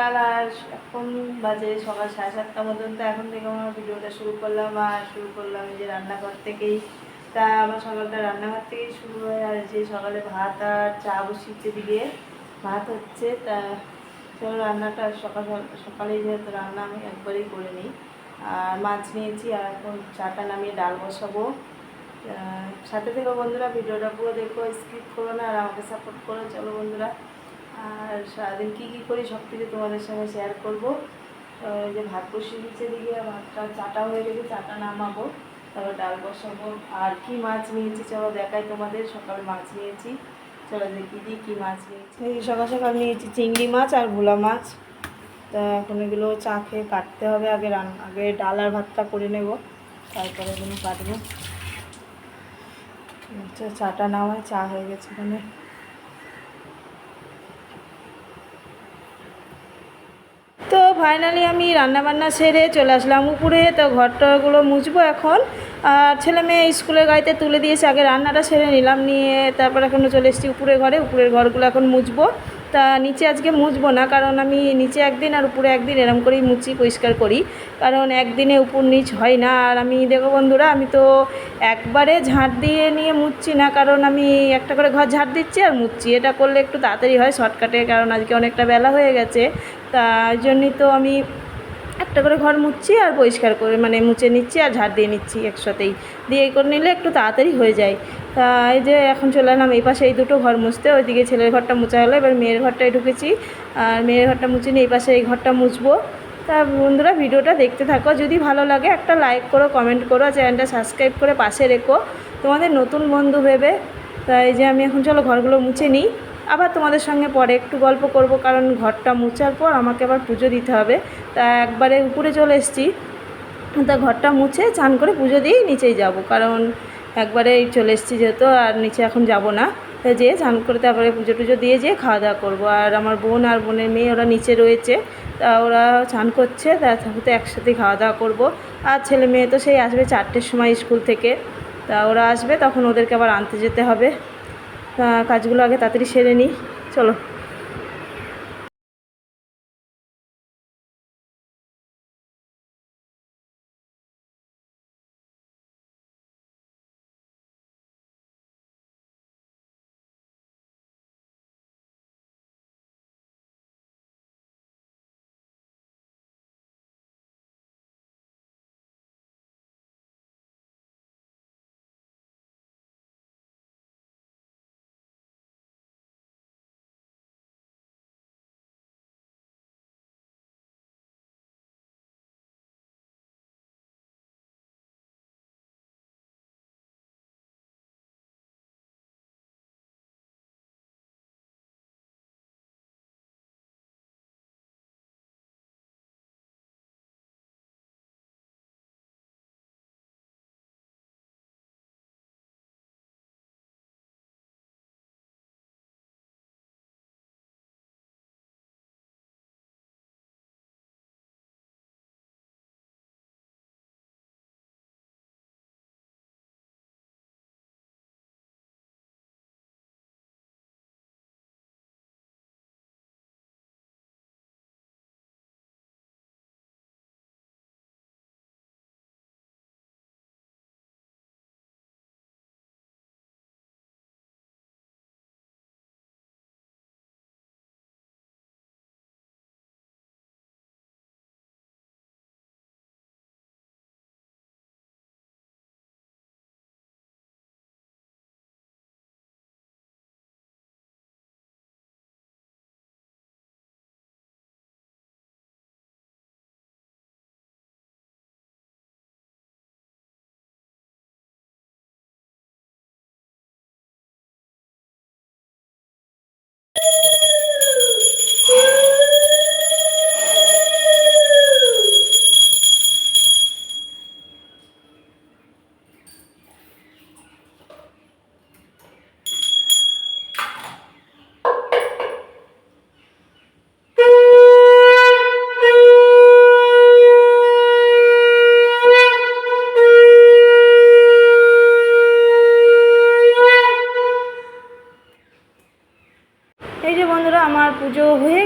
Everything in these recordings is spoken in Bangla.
সকাল আর এখন বাজে সকাল সাড়ে সাতটা মতন তো এখন থেকে আমার ভিডিওটা শুরু করলাম আর শুরু করলাম এই যে রান্নাঘর থেকেই। তা আমার সকালটা রান্নাঘর থেকেই শুরু হয় আর যে সকালে ভাত আর চা বসিয়েছে দিকে, ভাত হচ্ছে, তা চলো রান্নাটা সকাল সকালেই যেহেতু রান্না আমি একবারেই করে নিই। আর মাছ নিয়েছি আর এখন চাটা নামিয়ে ডাল বসাবো। সাথে থেকে বন্ধুরা ভিডিওটা পুরো দেখো, স্কিপ করো না আর আমাকে সাপোর্ট করো। চলো বন্ধুরা। আর সারাদিন কী কী করি সব কিছু তোমাদের সঙ্গে শেয়ার করব। যে ভাত বসিয়ে দিচ্ছে দিকে ভাতটা চাটা হয়ে গেছে, চাটা নামাবো, তারপর ডাল বসাবো। আর কি মাছ নিয়েছি চলো দেখাই তোমাদের, সকালে মাছ নিয়েছি। চলো দেখি দিই কী মাছ নিয়েছি। সকাল সকাল নিয়েছি চিংড়ি মাছ আর ভোলা মাছ। তা এখন এগুলো চা খেয়ে কাটতে হবে, আগে রান, আগে ডাল আর ভাতটা করে নেব, তারপরে এগুলো কাটবো। আচ্ছা চাটা নামায় চা হয়ে গেছে এখানে তো ফাইনালি আমি রান্নাবান্না সেরে চলে আসলাম উপরে, তো ঘরটাগুলো মুছবো এখন। আর ছেলে মেয়ে স্কুলের গাড়িতে তুলে দিয়েছে, আগে রান্নাটা সেরে নিলাম, নিয়ে তারপর এখনও চলে এসেছি উপরে ঘরে, উপরের ঘরগুলো এখন মুছবো। তা নিচে আজকে মুছবো না, কারণ আমি নিচে একদিন আর উপরে একদিন এরম করেই মুছি, পরিষ্কার করি। কারণ একদিনে উপর নিচ হয় না, আর আমি দেখো বন্ধুরা, আমি তো একবারে ঝাঁট দিয়ে নিয়ে মুছছি না, কারণ আমি একটা করে ঘর ঝাঁট দিচ্ছি আর মুছছি। এটা করলে একটু তাড়াতাড়ি হয় শর্টকাটে, কারণ আজকে অনেকটা বেলা হয়ে গেছে। তাই জন্যই তো আমি একটা করে ঘর মুছছি আর পরিষ্কার করে মানে মুছে নিচ্ছি আর ঝাড় দিয়ে নিচ্ছি একসাথেই। দিয়ে করে নিলে একটু তাড়াতাড়ি হয়ে যায়। তা এই যে এখন চলে এলাম, এই পাশে এই দুটো ঘর মুছতে, ওইদিকে ছেলের ঘরটা মুছা হলো, এবার মেয়ের ঘরটায় ঢুকেছি। আর মেয়ের ঘরটা মুছে নিয়ে এই পাশে এই ঘরটা মুছবো। তা বন্ধুরা, ভিডিওটা দেখতে থাকো, যদি ভালো লাগে একটা লাইক করো, কমেন্ট করো চ্যানেলটা সাবস্ক্রাইব করে পাশে রেখো। তোমাদের নতুন বন্ধু ভেবে তাই যে আমি এখন চলো ঘরগুলো মুছে নিই। আবার তোমাদের সঙ্গে পরে একটু গল্প করব, কারণ ঘরটা মুছার পর আমাকে আবার পুজো দিতে হবে। তা একবারে উপরে চলে এসেছি। তা ঘরটা মুছে চান করে পুজো দিয়েই নিচেই যাব, কারণ একবারে চলে এসেছি যেহেতু আর নিচে এখন যাব না। তা যেয়ে চান করে তারপরে পুজো টুজো দিয়ে যেয়ে খাওয়া দাওয়া করব। আর আমার বোন আর বোনের মেয়ে ওরা নিচে রয়েছে, তা ওরা চান করছে তার সাথে একসাথে খাওয়া দাওয়া করব। আর ছেলে মেয়ে তো সেই আসবে চারটের সময় স্কুল থেকে। তা ওরা আসবে, তখন ওদেরকে আবার আনতে যেতে হবে। কাজগুলো আগে তাড়াতাড়ি সেরে নিই। চলো।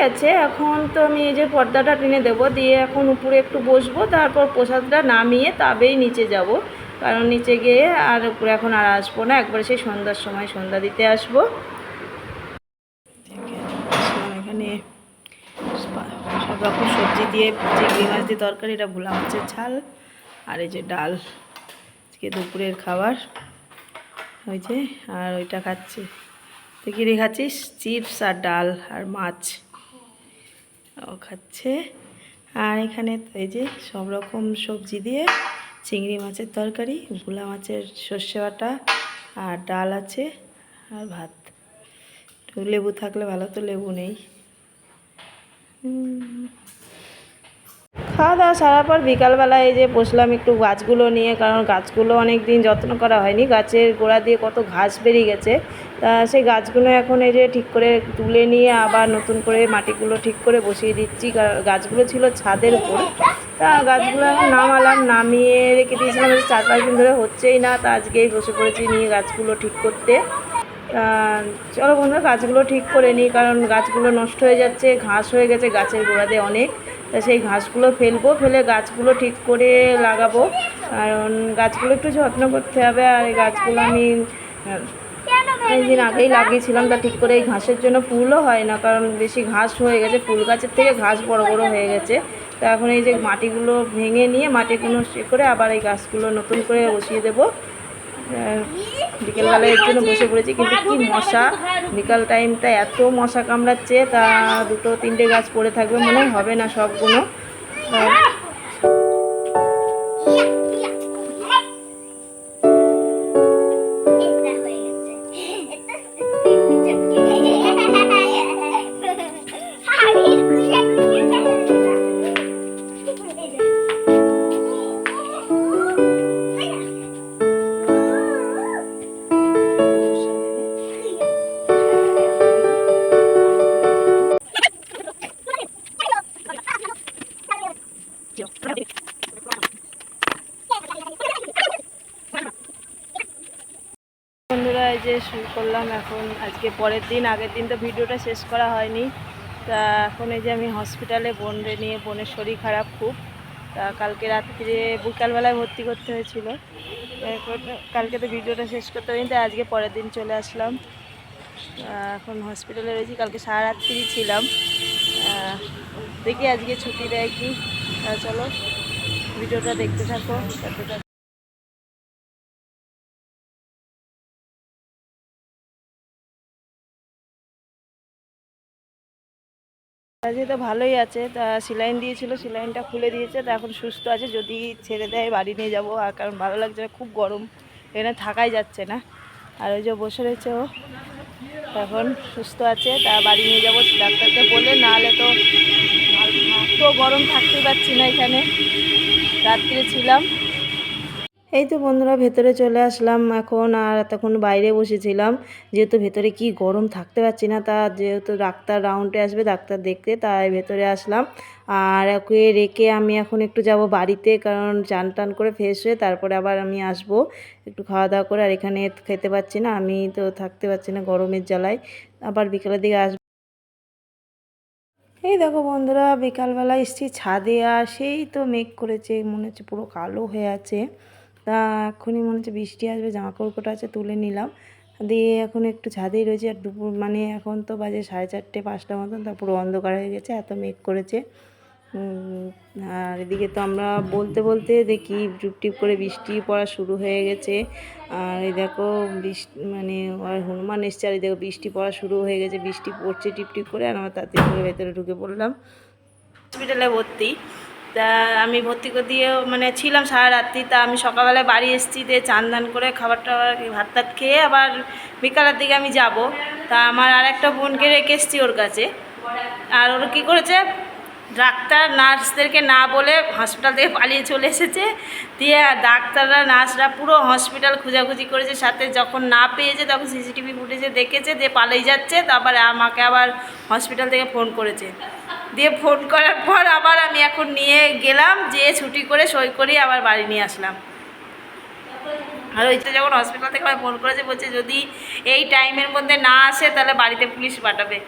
গেছে, এখন তো আমি এই যে পর্দাটা টেনে দেবো, দিয়ে এখন উপরে একটু বসবো, তারপর প্রসাদটা নামিয়ে তবেই নিচে যাব। কারণ নিচে গিয়ে আর উপরে এখন আর আসব না, একবারে সেই সন্ধ্যার সময় সন্ধ্যা দিতে আসব। এখানে সব রকম সবজি দিয়ে যে মাছ দিয়ে তরকারি, এটা ভোলা মাছের ঝাল, আর এই যে ডাল। আজকে দুপুরের খাবার। ওই যে, আর ওইটা খাচ্ছি। তুই কী খাচ্ছিস? চিপস আর ডাল আর মাছ। ও খাচ্ছে। আর এখানে এই যে সব রকম সবজি দিয়ে চিংড়ি মাছের তরকারি ভোলা মাছের সর্ষে বাটা আর ডাল আছে আর ভাত। লেবু থাকলে ভালো, তো লেবু নেই। খাওয়া দাওয়া সারার পর বিকালবেলা এই যে বসলাম একটু গাছগুলো নিয়ে, কারণ গাছগুলো অনেক দিন যত্ন করা হয়নি। গাছের গোড়া দিয়ে কত ঘাস বেরিয়ে গেছে। সেই গাছগুলো এখন এই যে ঠিক করে তুলে নিয়ে আবার নতুন করে মাটিগুলো ঠিক করে বসিয়ে দিচ্ছি। গাছগুলো ছিল ছাদের উপর। তা গাছগুলো এখন নামালাম, নামিয়ে রেখে দিয়েছিলাম চার পাঁচ দিন ধরে হচ্ছেই না। তা আজকেই বসে পড়েছি নিয়ে গাছগুলো ঠিক করতে। চলো বন্ধুরা, গাছগুলো ঠিক করে নিই, কারণ গাছগুলো নষ্ট হয়ে যাচ্ছে, ঘাস হয়ে গেছে গাছের গোড়াতে অনেক। তা সেই ঘাসগুলো ফেলব, ফেলে গাছগুলো ঠিক করে লাগাবো। কারণ গাছগুলো একটু যত্ন করতে হবে, আর এই গাছগুলো আমি এই দিন আগেই লাগিয়েছিলাম তা ঠিক করে এই ঘাসের জন্য ফুলও হয় না কারণ বেশি ঘাস হয়ে গেছে ফুল গাছের থেকে ঘাস বড় বড় হয়ে গেছে। তা এখন এই যে মাটিগুলো ভেঙে নিয়ে মাটিগুলো সে করে আবার এই গাছগুলো নতুন করে বসিয়ে দেবো। আহ, বিকেলবেলায় এর জন্য বসে পড়েছি কিন্তু কি মশা? বিকাল টাইমটা এত মশা কামড়াচ্ছে তা দুটো তিনটে গাছ পড়ে থাকবে মনে হবে না সবগুলো। যে শুরু করলাম এখন। আজকে পরের দিন, আগের দিন তো ভিডিওটা শেষ করা হয়নি। তা এখন এই যে আমি হসপিটালে বোনরে নিয়ে, বোনের শরীর খারাপ খুব। তা কালকে রাত্রে, বিকালবেলায় ভর্তি করতে হয়েছিল। এখন কালকে তো ভিডিওটা শেষ করতে হয়নি, তাই আজকে পরের দিন চলে আসলাম। এখন হসপিটালে রয়েছি, কালকে সারা রাত্রি ছিলাম দেখি আজকে ছুটি দেয় কি। চলো, ভিডিওটা দেখতে থাকো। সাথে থাকো। আজকে তো ভালোই আছে, তা সিলাইন দিয়েছিল, সিলাইনটা খুলে দিয়েছে, তা এখন সুস্থ আছে, যদি ছেড়ে দেয় বাড়ি নিয়ে যাব, আর কারণ ভালো লাগছে না, খুব গরম, এখানে থাকাই যাচ্ছে না আর ওই যে বসে রয়েছে ও এখন সুস্থ আছে, তা বাড়ি নিয়ে যাব, ডাক্তারকে বলে, নাহলে তো তো গরম থাকতে পারছি না এখানে রাত্রে ছিলাম এই তো বন্ধুরা, ভেতরে চলে আসলাম এখন আর তখন বাইরে বসেছিলাম। যেহেতু ভেতরে কি গরম থাকতে পারছি না, তা যেহেতু ডাক্তার রাউন্ডে আসবে, ডাক্তার দেখতে, তাই ভেতরে আসলাম। আর ওকে রেখে আমি এখন একটু যাব বাড়িতে, কারণ চান টান করে ফ্রেশ হয়ে তারপরে আবার আমি আসব। একটু খাওয়া দাওয়া করে, আর এখানে খেতে পাচ্ছি না, আমি তো থাকতে পারছি না গরমের জ্বালায়। আবার বিকেলের দিকে আসব এই দেখো বন্ধুরা, বিকালবেলা এসছি ছাদে, আর সেই তো মেঘ করেছে, মনে হচ্ছে পুরো কালো হয়ে আছে। তা এখনই মনে হচ্ছে বৃষ্টি আসবে জামা কাপড় কটা আছে তুলে নিলাম। দিয়ে এখন একটু ছাদেই রয়েছে, আর দুপুর মানে এখন তো বাজে সাড়ে চারটে, পাঁচটা মতন, তা পুরো অন্ধকার হয়ে গেছে, এত মেঘ করেছে। আর এদিকে তো আমরা বলতে বলতে দেখি টিপ করে বৃষ্টি পড়া শুরু হয়ে গেছে। আর এই দেখো বৃষ্টি মানে আর হনুমান এসছে, আর এই দেখো বৃষ্টি পড়া শুরু হয়ে গেছে, বৃষ্টি পড়ছে টিপ টিপ করে, আর আমরা তাড়াতাড়ি করে ভেতরে ঢুকে পড়লাম। হসপিটালে ভর্তি। তা আমি ভর্তি করে দিয়েও মানে ছিলাম সারা রাত্রি, তা আমি সকালবেলায় বাড়ি এসেছি, দিয়ে চান দান করে খাবার টাবার ভাত টাত খেয়ে আবার বিকালের দিকে আমি যাব। তা আমার আর একটা বোনকে রেখে এসেছি ওর কাছে। আর ওর কী করেছে? ডাক্তার, নার্সদেরকে না বলে হসপিটাল থেকে পালিয়ে চলে এসেছে। দিয়ে ডাক্তাররা, নার্সরা পুরো হসপিটাল খোঁজাখুঁজি করেছে, সাথে যখন না পেয়েছে তখন সিসিটিভি ফুটেজে দেখেছে যে পালিয়ে যাচ্ছে। তারপরে আমাকে আবার হসপিটাল থেকে ফোন করেছে। দিয়ে ফোন করার পর আবার আমি এখন নিয়ে গেলাম, যেয়ে ছুটি করে সই করি আবার বাড়ি নিয়ে আসলাম। আর ওইটা যখন হসপিটাল থেকে আমায় ফোন করেছে, বলছে যদি এই টাইমের মধ্যে না আসে, তাহলে বাড়িতে পুলিশ পাঠাবে।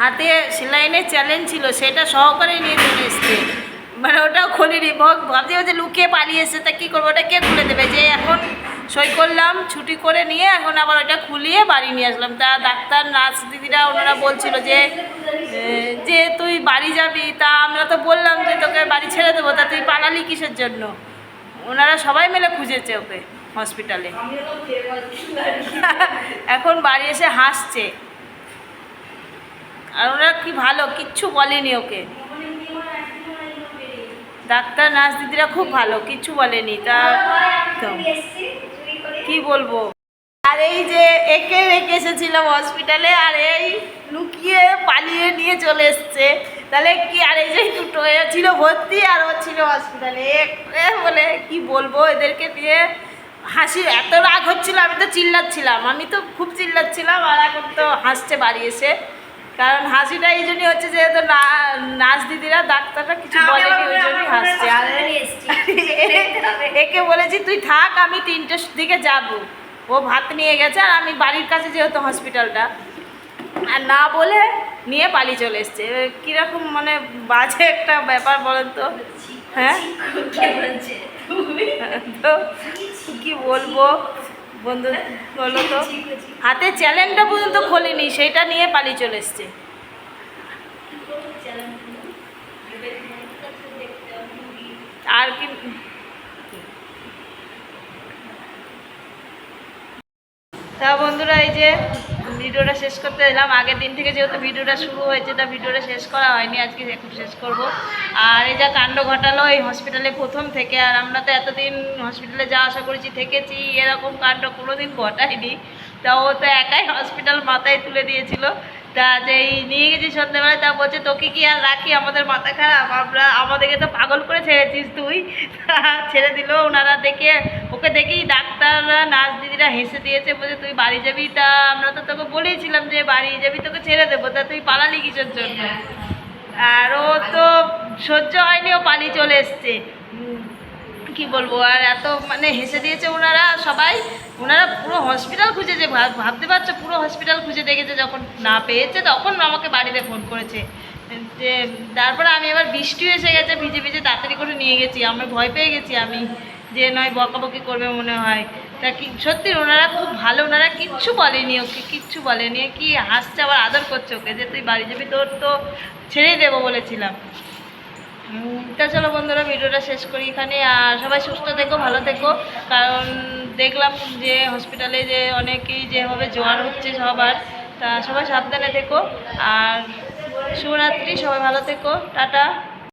হাতে সেলাইনের চ্যালেঞ্জ ছিল, সেটা সহকারে নিয়ে চলে এসছে। মানে ওটাও খুলিনি ভাব- ভাবছি যে লুকিয়ে পালিয়ে এসছে, তা কী করব? ওটা কে খুলে দেবে? যে এখন সই করলাম ছুটি করে নিয়ে এখন আবার ওটা খুলিয়ে বাড়ি নিয়ে আসলাম। তা ডাক্তার নার্স দিদিরা ওনারা বলছিল যে যে তুই বাড়ি যাবি তা আমরা তো বললাম যে তোকে বাড়ি ছেড়ে দেবো তা তুই পালালি কিসের জন্য? ওনারা সবাই মিলে খুঁজেছে ওকে হসপিটালে এখন বাড়ি এসে হাসছে। আর ওরা কি ভালো কিচ্ছু বলেনি ওকে। ডাক্তার নার্স দিদিরা খুব ভালো কিচ্ছু বলেনি তো, কি বলব? আর এই যে একে রেখে এসেছিলাম হসপিটালে আর এই লুকিয়ে পালিয়ে নিয়ে চলে এসছে। তাহলে কি আর এই যে দুটো ছিল ভর্তি, আর ও ছিল হসপিটালে বলে কি বলব, এদেরকে নিয়ে হাসি, এত রাগ হচ্ছিল, আমি তো চিল্লাচ্ছিলাম। আমি তো খুব চিল্লাচ্ছিলাম, আর এখন তো হাসছে বাড়ি এসে। কারণ হাসিটা এই জন্যই হচ্ছে যেহেতু না- নার্স দিদিরা ডাক্তাররা কিছু বলেনি ওই জন্যই হাসছে। আর একে বলেছি তুই থাক আমি তিনটের দিকে যাব। ও ভাত নিয়ে গেছে আর আমি বাড়ির কাছে যেহেতু হসপিটালটা আর না বলে নিয়ে পালিয়ে চলে এসছে। কীরকম মানে বাজে একটা ব্যাপার বলেন তো? হ্যাঁ? তো কি বলব? বন্ধু বলো তো। হাতে চ্যালেঞ্জটা পর্যন্ত খোলেনি সেটা নিয়ে পালিয়ে চলে এসছে। আর কি তা বন্ধুরা এই যে ভিডিওটা শেষ করতে এলাম। আগের দিন থেকে যেহেতু ভিডিওটা শুরু হয়েছে, তা ভিডিওটা শেষ করা হয়নি। আজকে একটু শেষ করব। আর এই যা কাণ্ড ঘটালো এই হসপিটালে প্রথম থেকে, আর আমরা তো এতদিন হসপিটালে যাওয়া আসা করেছি থেকেছি, এরকম কাণ্ড কোনোদিন ঘটায়নি। তা ও তো একাই হসপিটাল মাথায় তুলে দিয়েছিল। তা যেই নিয়ে গেছি সন্ধ্যেবেলায় তা বলছে, তোকে কি আর রাখি? আমাদের মাথা খারাপ। আমরা, আমাদেরকে তো পাগল করে ছেড়েছিস তুই। ছেড়ে দিল। ওনারা দেখে, ওকে দেখেই ডাক্তাররা, নার্স দিদিরা হেসে দিয়েছে, বলছে, তুই বাড়ি যাবি? তা আমরা তো তোকে বলেইছিলাম যে, বাড়ি যাবি, তোকে ছেড়ে দেবো। তা তুই পালালি কিসের জন্য? আর ও তো সহ্য হয়নি, ও পালিয়ে চলে এসছে। কি বলব? আর এত মানে হেসে দিয়েছে ওনারা সবাই। ওনারা পুরো হসপিটাল খুঁজেছে। ভাব- ভাবতে পারছ? পুরো হসপিটাল খুঁজে দেখেছে যখন না পেয়েছে, তখন আমাকে বাড়িতে ফোন করেছে। যে, তারপরে আমি এবার বৃষ্টি এসে গেছে, ভিজে ভিজে তাড়াতাড়ি করে নিয়ে গেছি। আমি ভয় পেয়ে গেছি আমি, যে নয় বকাবকি করবে মনে হয়। তা কি, সত্যি ওনারা খুব ভালো। ওনারা কিচ্ছু বলেনি ওকে, কিচ্ছু বলেনি। কি হাসছে, আবার আদর করছে ওকে, যে তুই বাড়ি যাবি, তোর তো ছেড়েই দেবো বলেছিলাম। তা চলো বন্ধুরা, ভিডিওটা শেষ করি এখানে। আর সবাই সুস্থ থেকো, ভালো থেকো। কারণ দেখলাম যে হসপিটালে যে অনেকেই যেভাবে জোয়ার হচ্ছে সবার, তা সবাই সাবধানে থেকো। আর শুভরাত্রি, সবাই ভালো থেকো। টাটা।